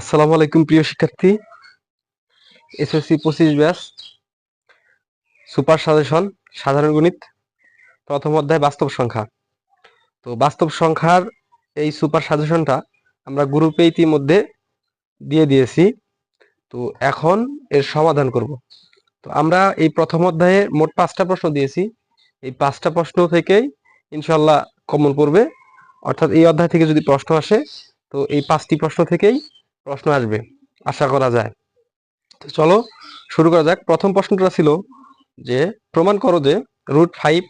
আসসালামু আলাইকুম প্রিয় শিক্ষার্থী। এসএসসি পঁচিশ ব্যাস সুপার সাজেশন, সাধারণ গণিত, প্রথম অধ্যায় বাস্তব সংখ্যা। তো বাস্তব সংখ্যার এই সুপার সাজেশনটা আমরা গ্রুপে ইতিমধ্যে দিয়ে দিয়েছি। তো এখন এর সমাধান করব। তো আমরা এই প্রথম অধ্যায়ে মোট পাঁচটা প্রশ্ন দিয়েছি। এই পাঁচটা প্রশ্ন থেকেই ইনশাল্লাহ কমন পড়বে। অর্থাৎ এই অধ্যায় থেকে যদি প্রশ্ন আসে, তো এই পাঁচটি প্রশ্ন থেকেই প্রশ্ন আসবে, আশা করা যায়। তো চলো শুরু করা যাক। প্রথম প্রশ্নটা ছিল যে, প্রমাণ করো যে root five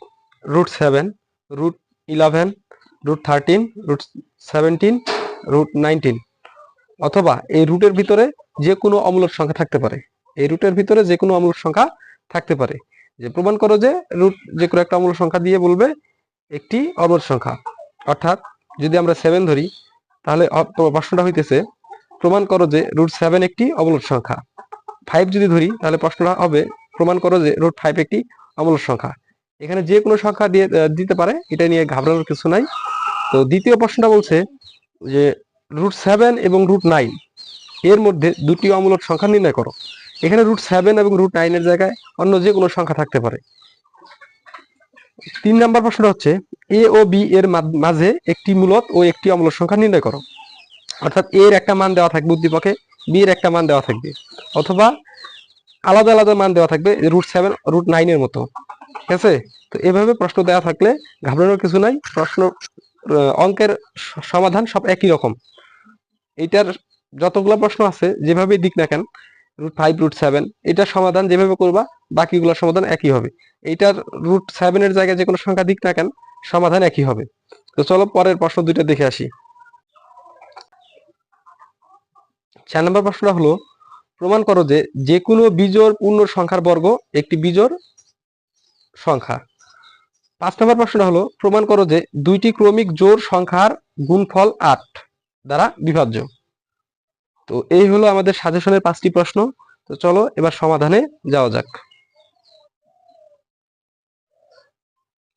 root seven root eleven root thirteen root seventeen root nineteen অথবা এই রুটের ভিতরে যে কোনো অমূলক সংখ্যা থাকতে পারে। এই রুটের ভিতরে যে কোনো অমূলক সংখ্যা থাকতে পারে। যে প্রমাণ করো যে রুট যে কোনো একটা অমূলক সংখ্যা দিয়ে বলবে একটি অমূলক সংখ্যা। অর্থাৎ যদি আমরা সেভেন ধরি, তাহলে প্রশ্নটা হইতেছে প্রমাণ করো যে রুট সেভেন একটি অমূলক সংখ্যা। ফাইভ যদি ধরি, তাহলে প্রশ্নটা হবে, প্রমাণ করো যে রুট ফাইভ একটি অমূলক সংখ্যা। এখানে যে কোনো সংখ্যা দিয়ে দিতে পারে, এটা নিয়ে ঘাবড়ানোর কিছু নাই। তো দ্বিতীয় প্রশ্নটা বলছে যে রুট সেভেন এবং রুট নাইন এর মধ্যে দুটি অমূলক সংখ্যা নির্ণয় করো। এখানে রুট সেভেন এবং রুট নাইনের জায়গায় অন্য যে কোনো সংখ্যা থাকতে পারে। তিন নাম্বার প্রশ্নটা হচ্ছে এ ও বি এর মাঝে একটি মূলত ও একটি অমূলক সংখ্যা নির্ণয় করো। অর্থাৎ এর একটা মান দেওয়া থাকবে উদ্দীপকে বি এর একটা মান দেওয়া থাকবে, অথবা আলাদা আলাদা মান দেওয়া থাকবে রুট সেভেন রুট নাইনের মতো, ঠিক আছে? তো এভাবে প্রশ্ন দেওয়া থাকলে ঘাবড়ানোর কিছু নাই, প্রশ্ন অঙ্কের সমাধান সব একই রকম। এইটার যতগুলো প্রশ্ন আছে যেভাবে দিক না কেন রুট ফাইভ রুট সেভেন এটার সমাধান যেভাবে করবা, বাকিগুলোর সমাধান একই হবে। এইটার রুট সেভেনের জায়গায় যে কোনো সংখ্যা দিক না কেন, সমাধান একই হবে। তো চলো পরের প্রশ্ন দুইটা দেখে আসি। চার নম্বর প্রশ্নটা হলো, প্রমাণ করো যে যে কোনো বিজোড় পূর্ণ সংখ্যার বর্গ একটি বিজোড় সংখ্যা। পাঁচ নম্বর প্রশ্নটা হলো, প্রমাণ করো যে দুইটি ক্রমিক জোর সংখ্যার গুণফল আট দ্বারা বিভাজ্য। তো এই হলো আমাদের সাজেশনের পাঁচটি প্রশ্ন। তো চলো এবার সমাধানে যাওয়া যাক।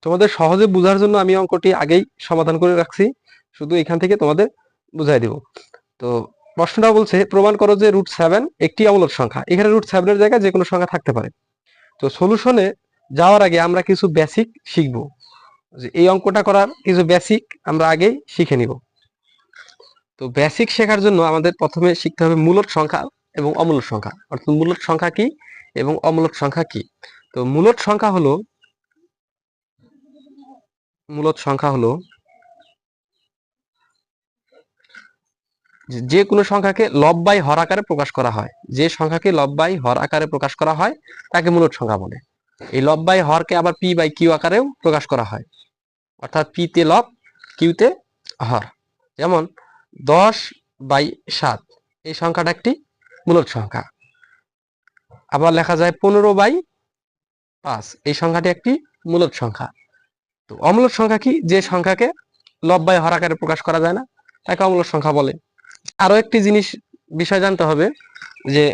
তোমাদের সহজে বোঝার জন্য আমি অঙ্কটি আগেই সমাধান করে রাখছি। শুধু এখান থেকে তোমাদের বুঝাই দিব। তো প্রশ্নটা বলছে, প্রমাণ করো যে রুট সেভেন একটি অমূলক সংখ্যা। এখানে রুট সেভেনের জায়গায় যে কোনো সংখ্যা থাকতে পারে। তো সলিউশনে যাওয়ার আগে আমরা কিছু বেসিক শিখব। যে এই অঙ্কটা করার কিছু বেসিক আমরা আগেই শিখে নিব। তো বেসিক শেখার জন্য আমাদের প্রথমে শিখতে হবে মূলক সংখ্যা এবং অমূলক সংখ্যা। অর্থাৎ মূলক সংখ্যা কি এবং অমূলক সংখ্যা কি? তো মূলক সংখ্যা হলো, মূলক সংখ্যা হলো যে- কোনো সংখ্যাকে লব বাই হর আকারে প্রকাশ করা হয়। যে সংখ্যাকে লব বাই হর আকারে প্রকাশ করা হয়, তাকে মূলক সংখ্যা বলে। এই লব বাই হরকে আবার পি বাই কিউ আকারেও প্রকাশ করা হয়। অর্থাৎ পি তে লব কিউতে হর। যেমন দশ বাই সাত, এই সংখ্যাটা একটি মূলক সংখ্যা। আবার লেখা যায় পনেরো বাই পাঁচ, এই সংখ্যাটি একটি মূলক সংখ্যা। তো অমূলক সংখ্যা কি? যে সংখ্যাকে লব বাই হর আকারে প্রকাশ করা যায় না, তাকে অমূলক সংখ্যা বলে। আরও একটি জিনিস, বিষয় জানতে হবে যে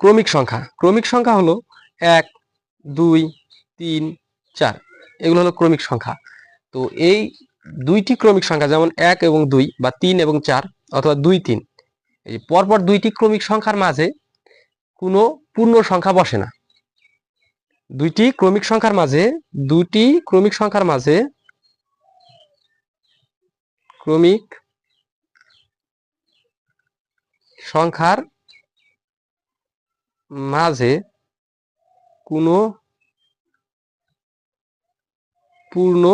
ক্রমিক সংখ্যা। ক্রমিক সংখ্যা হলো এক, দুই, তিন, চার। এগুলো হলো ক্রমিক সংখ্যা। তো এই দুইটি ক্রমিক সংখ্যা, যেমন এক এবং দুই বা তিন এবং চার অথবা দুই, তিন, এই পরপর দুইটি ক্রমিক সংখ্যার মাঝে কোনো পূর্ণ সংখ্যা বসে না। দুইটি ক্রমিক সংখ্যার মাঝে, দুইটি ক্রমিক সংখ্যার মাঝে ক্রমিক সংখ্যার মাঝে কোনো পূর্ণ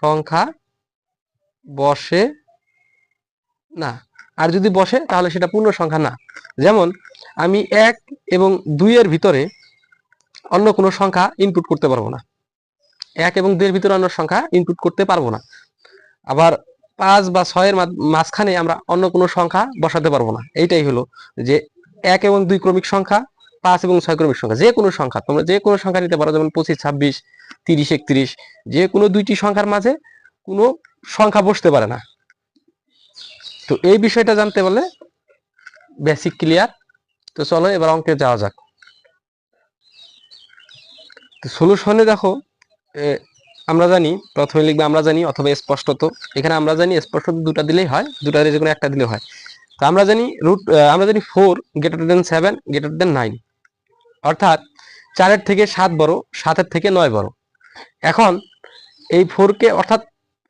সংখ্যা বসে না। আর যদি বসে, তাহলে সেটা পূর্ণ সংখ্যা না। যেমন, আমি এক এবং দুইয়ের ভিতরে অন্য কোনো সংখ্যা ইনপুট করতে পারব না। এক এবং দুইয়ের ভিতরে অন্য সংখ্যা ইনপুট করতে পারব না। আবার পাঁচ বা ছয়ের মাঝ- মাঝখানে আমরা অন্য কোনো সংখ্যা বসাতে পারব না। এইটাই হলো যে এক এবং দুই ক্রমিক সংখ্যা, পাঁচ এবং ছয় ক্রমিক সংখ্যা, যে কোনো সংখ্যা। তোমরা যে কোনো সংখ্যা নিতে পারো, যেমন পঁচিশ, ছাব্বিশ, তিরিশ, একত্রিশ, যে কোনো দুইটি সংখ্যার মাঝে কোনো সংখ্যা বসতে পারে না। তো এই বিষয়টা জানতে পারলে বেসিক ক্লিয়ার তো চলো এবার অঙ্কে যাওয়া যাক। তো সলিউশনে দেখো আমরা জানি, প্রথমে লিখবে আমরা জানি অথবা স্পষ্টত। এখানে আমরা জানি স্পষ্টত দুটা দিলেই হয়, দুটা যে একটা দিলে হয়। তো আমরা জানি রুট আমরা জানি four greater than seven greater than nine অর্থাৎ চারের থেকে সাত বড়, সাতের থেকে নয় বড়। এখন এই ফোরকে অর্থাৎ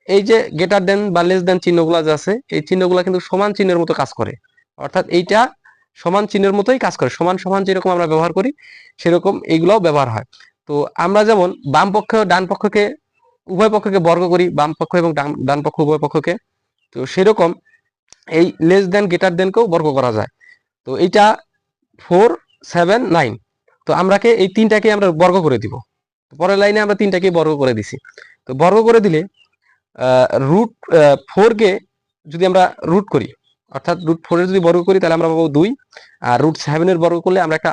এই যে গ্রেটার দেন বা লেস দেন চিহ্নগুলো যে আছে, এই চিহ্নগুলো কিন্তু সমান চিহ্নের মতো কাজ করে। অর্থাৎ এইটা সমান চিহ্নের মতোই কাজ করে। সমান সমান যেরকম আমরা ব্যবহার করি, সেরকম এইগুলাও ব্যবহার হয়। তো আমরা যেমন বাম পক্ষ ডান পক্ষকে, উভয় পক্ষকে বর্গ করি, বাম পক্ষ এবং ডান পক্ষ উভয় পক্ষকে, তো সেরকম এই লেস দেন গেটার দেনকেও বর্গ করা যায়। তো এইটা ফোর সেভেন নাইন তো আমরাকে এই তিনটাকে আমরা বর্গ করে দিব। পরের লাইনে আমরা তিনটাকে বর্গ করে দিছি। তো বর্গ করে দিলে রুট ফোরকে যদি আমরা রুট করি, অর্থাৎ রুট ফোরের যদি বর্গ করি, তাহলে আমরা পাবো দুই। আর রুট সেভেনের বর্গ করলে আমরা একটা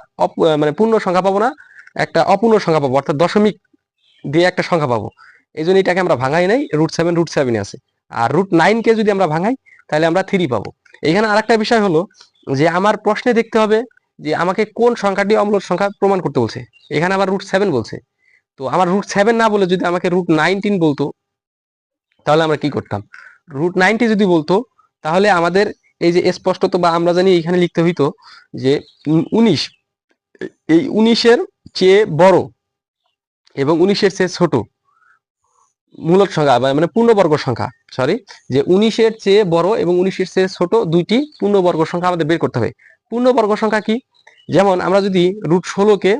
মানে পূর্ণ সংখ্যা পাবো না। একটা অপূর্ণ সংখ্যা পাবো, অর্থাৎ দশমিক দিয়ে একটা সংখ্যা পাবো। এই জন্য এটাকে আমরা ভাঙাই নাই রুট সেভেন রুট সেভেনে আছে। আর রুট নাইনকে যদি আমরা ভাঙাই, তাহলে আমরা থ্রি পাবো। এখানে আরেকটা বিষয় হলো যে আমার প্রশ্নে দেখতে হবে যে আমাকে কোন সংখ্যাটি অম্লর সংখ্যা প্রমাণ করতে বলছে। এখানে আবার রুট সেভেন বলছে। তো আমার রুট সেভেন না বলে যদি আমাকে রুট নাইনটিন বলতো, তাহলে আমরা কি করতাম? রুট নাইনটি যদি বলতো, তাহলে আমাদের এই যে স্পষ্টত বা আমরা জানি এখানে লিখতে হইতো যে উনিশ, এই উনিশের চেয়ে বড় এবং উনিশের চেয়ে ছোট মূলক সংখ্যা মানে পূর্ণবর্গ সংখ্যা সরি যে উনিশের চেয়ে বড় এবং উনিশের চেয়ে ছোট দুইটি পূর্ণবর্গ সংখ্যা আমাদের বের করতে হবে। পূর্ণবর্গ সংখ্যা কি? যেমন আমরা যদি রুট ষোলোকে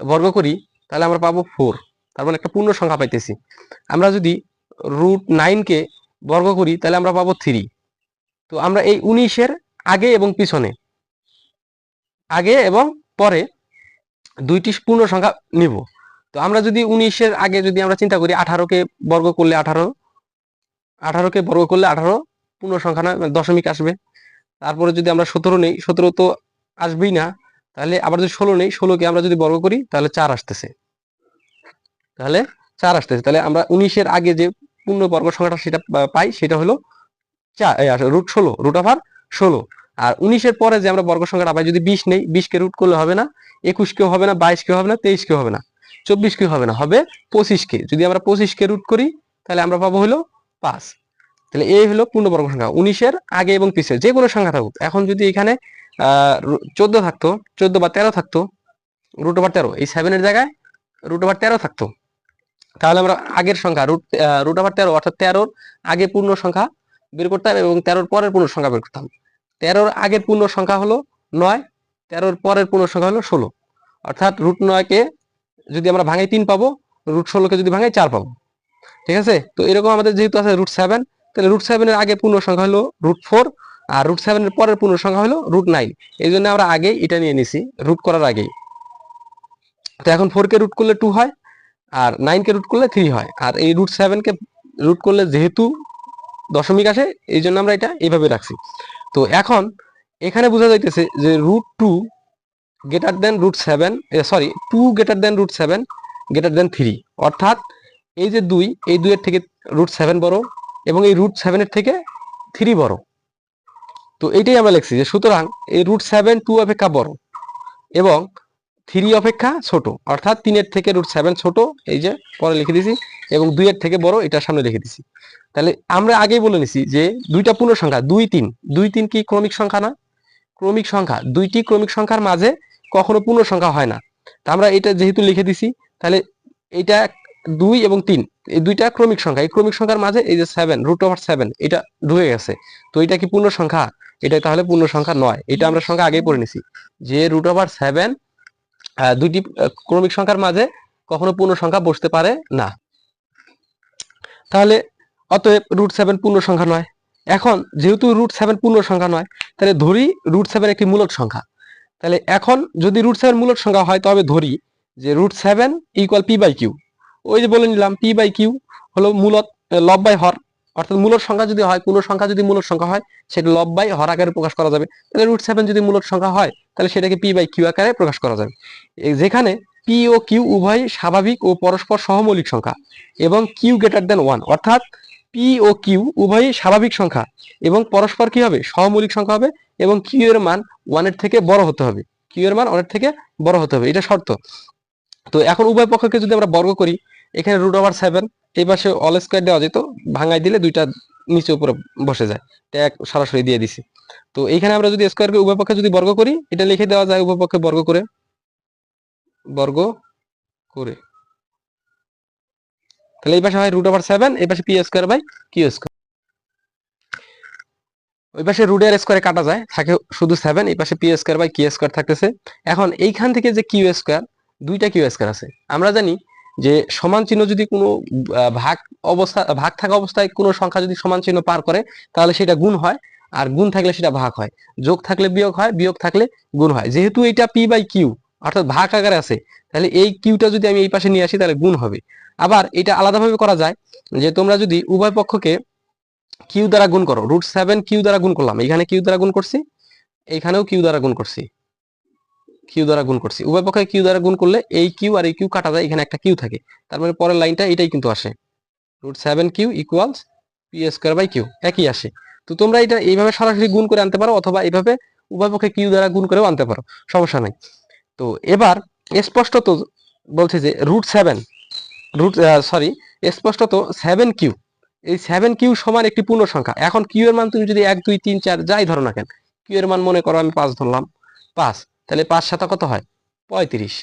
বর্গ করি, তাহলে আমরা পাবো ফোর তার মানে একটা পূর্ণ সংখ্যা পাইতেছি। আমরা যদি রুট নাইনকে বর্গ করি, তাহলে আমরা পাবো থ্রি তো আমরা এই উনিশের আগে এবং পিছনে, আগে এবং পরে দুইটি পূর্ণ সংখ্যা নিব। তো আমরা যদি উনিশের আগে যদি আমরা চিন্তা করি আঠারোকে বর্গ করলে আঠারো, আঠারোকে বর্গ করলে আঠারো, পূর্ণ সংখ্যা নয় মানে দশমিক আসবে। তারপরে যদি আমরা সতেরো নেই, সতেরো তো আসবেই না, তাহলে আবার যদি ষোলো নেই, ষোলোকে আমরা যদি বর্গ করি, তাহলে চার আসতেছে। তাহলে চার আসতেছে। তাহলে আমরা উনিশের আগে যে পূর্ণ বর্গ সংখ্যাটা সেটা পাই, সেটা হলো চার রুট ষোলো রুট অফার ষোলো। আর উনিশের পরে যে আমরা বর্গ সংখ্যাটা পাই, যদি বিশ নেই, বিশকে রুট করলে হবে না। একুশ কেউ হবে না, বাইশ কেউ হবে না, তেইশ কেউ হবে না, চব্বিশ কেউ হবে না, হবে পঁচিশকে যদি আমরা পঁচিশকে রুট করি, তাহলে আমরা পাবো হলো পাঁচ। তাহলে এই হলো পূর্ণবর্গ সংখ্যা, উনিশের আগে এবং পিছে যে কোনো সংখ্যা থাকুক। এখন যদি এখানে চোদ্দ থাকতো, চোদ্দ বা তেরো থাকতো রুট ওভার তেরো, এই সেভেনের জায়গায় রুট ওভার তেরো থাকতো। তাহলে আমরা আগের সংখ্যা রুট রুট ওভার তেরো, অর্থাৎ তেরোর আগে পূর্ণ সংখ্যা বের করতাম এবং তেরোর পরের পূর্ণ সংখ্যা বের করতাম। তেরোর আগের পূর্ণ সংখ্যা হলো নয় তেরোর পরের পূর্ণ সংখ্যা হলো ষোলো। অর্থাৎ রুট নয়কে যদি আমরা ভাঙাই তিন পাবো রুট ষোলোকে যদি ভাঙাই চার পাবো। ঠিক আছে? তো এরকম আমাদের যেহেতু আছে রুট সেভেন তাহলে রুট সেভেনের আগে পূর্ণ সংখ্যা হলো রুট ফোর আর রুট সেভেনের পরের পূর্ণ সংখ্যা হলো রুট নাইন এই জন্য আমরা আগে এটা নিয়ে নিছি রুট করার আগেই। তো এখন ফোর কে রুট করলে টু হয়, আর নাইন কে রুট করলে থ্রি হয়। আর এই রুট সেভেন কে রুট করলে যেহেতু দশমিক আসে, এই জন্য আমরা এটা এইভাবে রাখছি। তো এখন এখানে বোঝা যাইতেছে যে root two greater than root seven sorry two greater than root seven greater than three অর্থাৎ এই যে দুই, এই দুইয়ের থেকে রুট সেভেন বড় এবং এই রুট সেভেনের থেকে থ্রি বড়। তো এইটাই আমরা লিখছি যে সুতরাং এই রুট সেভেন টু অপেক্ষা বড় এবং থ্রি অপেক্ষা ছোট। অর্থাৎ তিনের থেকে রুট সেভেন ছোট, এই যে পরে লিখে দিছি, এবং দুইয়ের থেকে বড়, এটার সামনে লিখে দিছি। তাহলে আমরা আগেই বলে নিছি যে দুইটা পূর্ণ সংখ্যা দুই তিন। দুই তিন কি ক্রমিক সংখ্যা না? ক্রমিক সংখ্যা। দুইটি ক্রমিক সংখ্যার মাঝে কখনো পূর্ণ সংখ্যা হয় না। তা আমরা এটা যেহেতু লিখে দিছি, তাহলে এটা দুই এবং তিন, এই দুইটা ক্রমিক সংখ্যা। এই ক্রমিক সংখ্যার মাঝে এই যে সেভেন রুট ওভার সেভেন এটা ঢুকে গেছে। তো এটা কি পূর্ণ সংখ্যা এটা তাহলে পূর্ণ সংখ্যা নয়। এটা আমরা সংখ্যা আগেই পড়ে নিছি। যে রুট ওভার সেভেন দুইটি ক্রমিক সংখ্যার মাঝে কখনো পূর্ণ সংখ্যা বসতে পারে না। তাহলে অতএব রুট সেভেন পূর্ণ সংখ্যা নয়। এখন যেহেতু রুট সেভেন পূর্ণ সংখ্যা নয়, তাহলে ধরি রুট সেভেন একটি মূলক সংখ্যা। তাহলে এখন যদি রুট সেভেন মূলক সংখ্যা হয়, তবে ধরি যে root seven equal P by Q ওই যে বলে নিলাম পি বাই কিউ হলো মূলত লব বাই হর। অর্থাৎ মূলক সংখ্যা যদি হয় কোনো সংখ্যা যদি মূলক সংখ্যা হয়, সেটা লব বাই হর আকারে প্রকাশ করা যাবে। তাহলে রুট সেভেন যদি মূলক সংখ্যা হয়, তাহলে সেটাকে পি বাই কিউ আকারে প্রকাশ করা যাবে। যেখানে পি ও কিউ উভয় স্বাভাবিক ও পরস্পর সহমৌলিক সংখ্যা এবং কিউ গ্রেটার দেন ওয়ান অর্থাৎ পি ও কিউ উভয়ই স্বাভাবিক সংখ্যা এবং পরস্পর কি হবে? সহমৌলিক সংখ্যা হবে এবং কিউ এর মান ওয়ানের থেকে বড় হতে হবে। কিউ এর মান ওয়ানের থেকে বড় হতে হবে। এটা শর্ত। তো এখন উভয় পক্ষকে যদি আমরা বর্গ করি, এখানে রুট ওভার সেভেন এই পাশে অল স্কোয়ার দেওয়া যেত ভাঙাই দিলে দুইটা নিচে উপরে বসে যায়। এক সরাসরি দিয়ে দিছি। তো এইখানে আমরা যদি স্কোয়ারকে উভয় পক্ষে যদি বর্গ করি, এটা লিখে দেওয়া যায় উভয় পক্ষে বর্গ করে। বর্গ করে। তাহলে এই পাশে হয় রুট ওভার সেভেন এই পাশে P square by Q square ওই পাশে রুট এর স্কোয়ারে কাটা যায়, থাকে শুধু সেভেন এই পাশে P square by Q square থাকতেছে। এখন এইখান থেকে যে কিউ স্কোয়ার দুইটা কিউ স্কোয়ার আছে। আমরা জানি যে সমান চিহ্ন যদি কোনো ভাগ অবস্থা, ভাগ থাকা অবস্থায় কোনো সংখ্যা যদি সমান চিহ্ন পার করে, তাহলে সেটা গুণ হয়, আর গুণ থাকলে সেটা ভাগ হয়। যোগ থাকলে বিয়োগ হয়, বিয়োগ থাকলে গুণ হয়। যেহেতু এটা পি বাই কিউ অর্থাৎ ভাগ আকারে আছে, তাহলে এই কিউটা যদি আমি এই পাশে নিয়ে আসি, তাহলে গুণ হবে। আবার এটা আলাদাভাবে করা যায় যে তোমরা যদি উভয় পক্ষকে কিউ দ্বারা গুণ করো রুট সেভেন কিউ দ্বারা গুণ করলাম, এখানে কিউ দ্বারা গুণ করছি এইখানেও কিউ দ্বারা গুণ করছি কিউ দ্বারা গুণ করছি। উভয় পক্ষে কিউ দ্বারা গুণ করলে এই কিউ আর এই কিউ কাটা যায়, এখানে একটা কিউ থাকে, তার মানে পরের লাইনটা এটাই কিন্তু আসে। Root seven Q equals P square by Q একই আসে। তো তোমরা এটা এইভাবে সরাসরি গুণ করে আনতে পারো, অথবা এইভাবে উভয় পক্ষে কিউ দ্বারা গুণ করেও আনতে পারো, সমস্যা নাই। তো এবার স্পষ্টত বলছে যে রুট সেভেন রুট সরি স্পষ্টত সেভেন কিউ এই সেভেন কিউ সমান একটি পূর্ণ সংখ্যা। এখন কিউ এর মান তুমি যদি এক, দুই, তিন, চার, যাই ধরো না কেন কিউ এর মান মনে করো আমি পাঁচ ধরলাম, পাঁচ, তাহলে পাঁচ সাথে কত হয়? পঁয়ত্রিশ।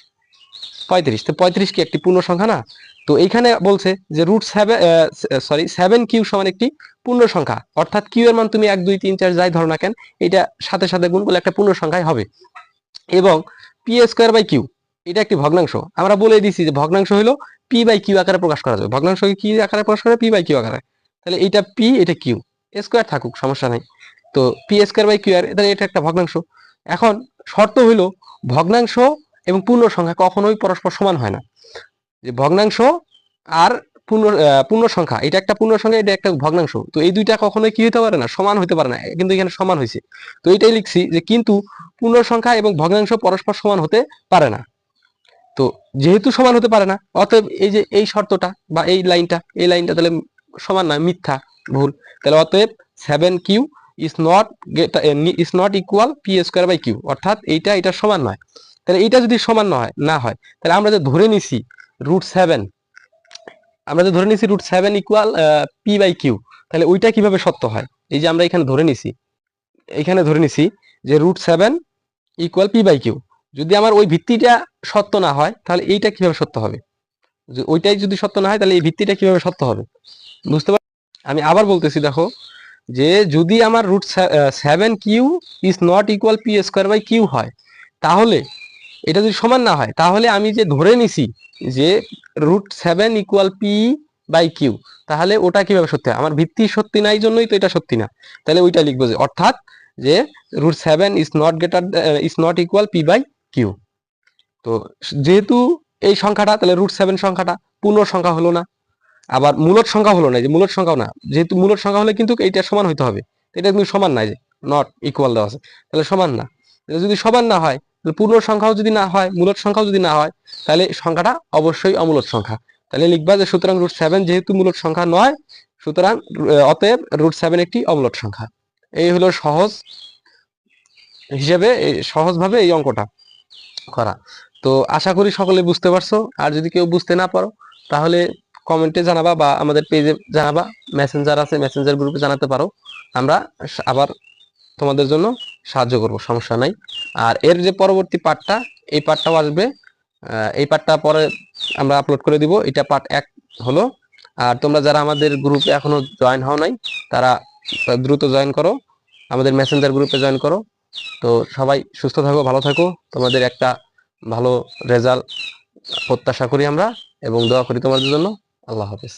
পঁয়ত্রিশ, তো পঁয়ত্রিশ কি একটি পূর্ণ সংখ্যা না? তো এইখানে বলছে যে root seven sorry seven Q সমান একটি পূর্ণ সংখ্যা। অর্থাৎ কিউ এর মান তুমি এক, দুই, তিন, চার, যাই ধরো না কেন, এটা সাথে সাথে গুণ করলে একটা পূর্ণ সংখ্যায় হবে। এবং পি স্কোয়ার বাই কিউ এটা একটি ভগ্নাংশ। আমরা বলে দিছি যে ভগ্নাংশ হলো পি বাই কিউ আকারে প্রকাশ করা যাবে। ভগ্নাংশকে কি আকারে প্রকাশ করে? পি বাই কিউ আকারে। তাহলে এটা পি এটা কিউ স্কোয়ার থাকুক, সমস্যা নাই। তো পি স্কোয়ার বাই কিউ আর তাহলে এটা একটা ভগ্নাংশ। এখন শর্ত হইল ভগ্নাংশ এবং পূর্ণ সংখ্যা কখনোই পরস্পর সমান হয় না। যে ভগ্নাংশ আর পূর্ণ পূর্ণ সংখ্যা এটা একটা পূর্ণ সংখ্যা এটা একটা ভগ্নাংশ। তো এই দুইটা কখনোই কি হতে পারে না? সমান হতে পারে না। কিন্তু এখানে সমান হয়েছে। তো এটাই লিখছি যে কিন্তু পূর্ণ সংখ্যা এবং ভগ্নাংশ পরস্পর সমান হতে পারে না। তো যেহেতু সমান হতে পারে না, অতএব এই যে এই শর্তটা বা এই লাইনটা এই লাইনটা তাহলে সমান নয়, মিথ্যা ভুল। তাহলে অতএব seven q is not is not equal p square by q. অর্থাৎ এইটা, এটা সমান নয়। তাহলে এইটা যদি সমান না হয় না হয়, তাহলে আমরা যে ধরে নিছি রুট সেভেন আমরা যে ধরে নিছি root seven equal p by q তাহলে ওইটা কীভাবে সত্য হয়? এই যে আমরা এখানে ধরে নিছি, এখানে ধরে নিছি যে root seven equal p by q যদি আমার ওই ভিত্তিটা সত্য না হয়, তাহলে এইটা কীভাবে সত্য হবে? ওইটাই যদি সত্য না হয়, তাহলে এই ভিত্তিটা কীভাবে সত্য হবে? বুঝতে পার আমি আবার বলতেছি, দেখো, যে যদি আমার root seven q is not equal p square by q হয়, তাহলে এটা যদি সমান না হয়, তাহলে আমি যে ধরে নিছি যে root seven equal p by q তাহলে ওটা কীভাবে সত্যি হয়? আমার ভিত্তি সত্যি নাই জন্যই তো এটা সত্যি না। তাহলে ওইটা লিখব যে, অর্থাৎ যে root seven is not greater is not equal p by q তো যেহেতু এই সংখ্যাটা, তাহলে রুট সেভেন সংখ্যাটা পূর্ণ সংখ্যা হলো না। আবার মূলত সংখ্যা হলো না যে মূলত সংখ্যাও না। যেহেতু মূলত সংখ্যা হলে কিন্তু এইটা সমান হইতে হবে। এটা কিন্তু সমান না যে নট ইকুয়াল দেওয়া আছে। তাহলে সমান না। যদি সমান না হয় পূর্ণ সংখ্যাও যদি না হয় মূলদ সংখ্যাও যদি না হয়, তাহলে সংখ্যাটা অবশ্যই অমূলদ সংখ্যা। তাহলে লিখবা যে সুতরাং রুট সেভেন যেহেতু মূলদ সংখ্যা নয়, সুতরাং অতএব রুট সেভেন একটি অমূলদ সংখ্যা। এই হলো সহজ হিসেবে সহজভাবে এই অঙ্কটা করা। তো আশা করি সকলে বুঝতে পারছ। আর যদি কেউ বুঝতে না পারো, তাহলে কমেন্টে জানাবা বা আমাদের পেজে জানাবা। মেসেঞ্জার আছে মেসেঞ্জার গ্রুপে জানাতে পারো। আমরা আবার তোমাদের জন্য সাহায্য করব, সমস্যা নাই। আর এর যে পরবর্তী পার্টটা এই পার্টটাও আসবে। এই পার্টটা পরে আমরা আপলোড করে দিব। এটা পার্ট এক হলো। আর তোমরা যারা আমাদের গ্রুপে এখনও জয়েন হও নাই, তারা দ্রুত জয়েন করো। আমাদের মেসেঞ্জার গ্রুপে জয়েন করো। তো সবাই সুস্থ থাকো, ভালো থাকো। তোমাদের একটা ভালো রেজাল্ট প্রত্যাশা করি আমরা এবং দোয়া করি তোমাদের জন্য। আল্লাহ হাফেজ।